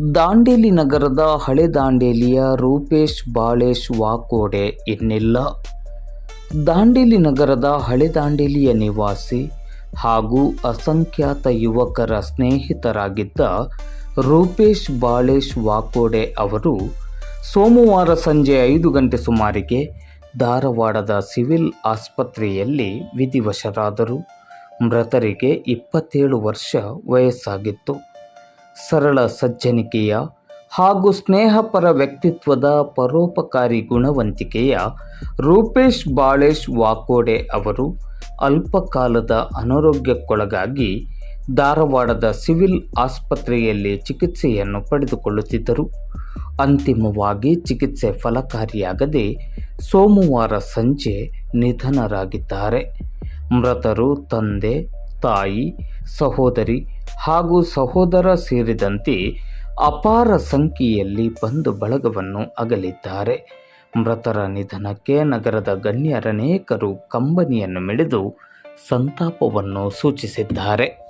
ದಾಂಡೇಲಿ ನಗರದ ಹಳೆ ದಾಂಡೇಲಿಯ ರೂಪೇಶ್ ಬಾಳೇಶ್ ವಾಕೋಡೆ ಇನ್ನಿಲ್ಲ. ದಾಂಡೇಲಿ ನಗರದ ಹಳೆ ದಾಂಡೇಲಿಯ ನಿವಾಸಿ ಹಾಗೂ ಅಸಂಖ್ಯಾತ ಯುವಕರ ಸ್ನೇಹಿತರಾಗಿದ್ದ ರೂಪೇಶ್ ಬಾಳೇಶ್ ವಾಕೋಡೆ ಅವರು ಸೋಮವಾರ ಸಂಜೆ ಐದು ಗಂಟೆ ಸುಮಾರಿಗೆ ಧಾರವಾಡದ ಸಿವಿಲ್ ಆಸ್ಪತ್ರೆಯಲ್ಲಿ ವಿಧಿವಶರಾದರು. ಮೃತರಿಗೆ ಇಪ್ಪತ್ತೇಳು ವರ್ಷ ವಯಸ್ಸಾಗಿತ್ತು. ಸರಳ ಸಜ್ಜನಿಕೆಯ ಹಾಗೂ ಸ್ನೇಹಪರ ವ್ಯಕ್ತಿತ್ವದ ಪರೋಪಕಾರಿ ಗುಣವಂತಿಕೆಯ ರೂಪೇಶ್ ಬಾಳೇಶ್ ವಾಕೋಡೆ ಅವರು ಅಲ್ಪಕಾಲದ ಅನಾರೋಗ್ಯಕ್ಕೊಳಗಾಗಿ ಧಾರವಾಡದ ಸಿವಿಲ್ ಆಸ್ಪತ್ರೆಯಲ್ಲಿ ಚಿಕಿತ್ಸೆಯನ್ನು ಪಡೆದುಕೊಳ್ಳುತ್ತಿದ್ದರು. ಅಂತಿಮವಾಗಿ ಚಿಕಿತ್ಸೆ ಫಲಕಾರಿಯಾಗದೆ ಸೋಮವಾರ ಸಂಜೆ ನಿಧನರಾಗಿದ್ದಾರೆ. ಮೃತರು ತಂದೆ ತಾಯಿ, ಸಹೋದರಿ ಹಾಗೂ ಸಹೋದರ ಸೇರಿದಂತೆ ಅಪಾರ ಸಂಖ್ಯೆಯಲ್ಲಿ ಬಂಧು ಬಳಗವನ್ನು ಅಗಲಿದ್ದಾರೆ. ಮೃತರ ನಿಧನಕ್ಕೆ ನಗರದ ಗಣ್ಯರನೇಕರು ಕಂಬನಿಯನ್ನು ಮಿಡಿದು ಸಂತಾಪವನ್ನು ಸೂಚಿಸಿದ್ದಾರೆ.